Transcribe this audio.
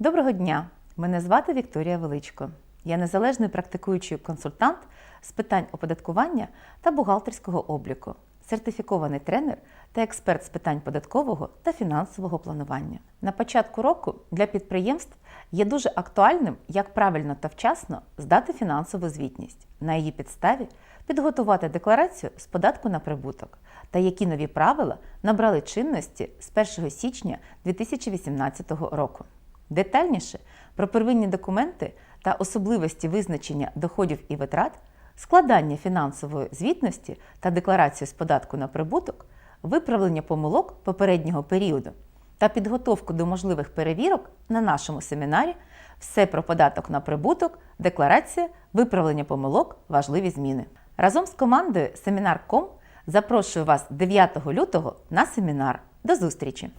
Доброго дня! Мене звати Вікторія Величко. Я незалежний практикуючий консультант з питань оподаткування та бухгалтерського обліку, сертифікований тренер та експерт з питань податкового та фінансового планування. На початку року для підприємств є дуже актуальним, як правильно та вчасно здати фінансову звітність, на її підставі підготувати декларацію з податку на прибуток та які нові правила набрали чинності з 1 січня 2018 року. Детальніше про первинні документи та особливості визначення доходів і витрат, складання фінансової звітності та декларацію з податку на прибуток, виправлення помилок попереднього періоду та підготовку до можливих перевірок на нашому семінарі все про податок на прибуток, декларація, виправлення помилок, важливі зміни. Разом з командою Семінар.ком запрошую вас 9 лютого на семінар. До зустрічі!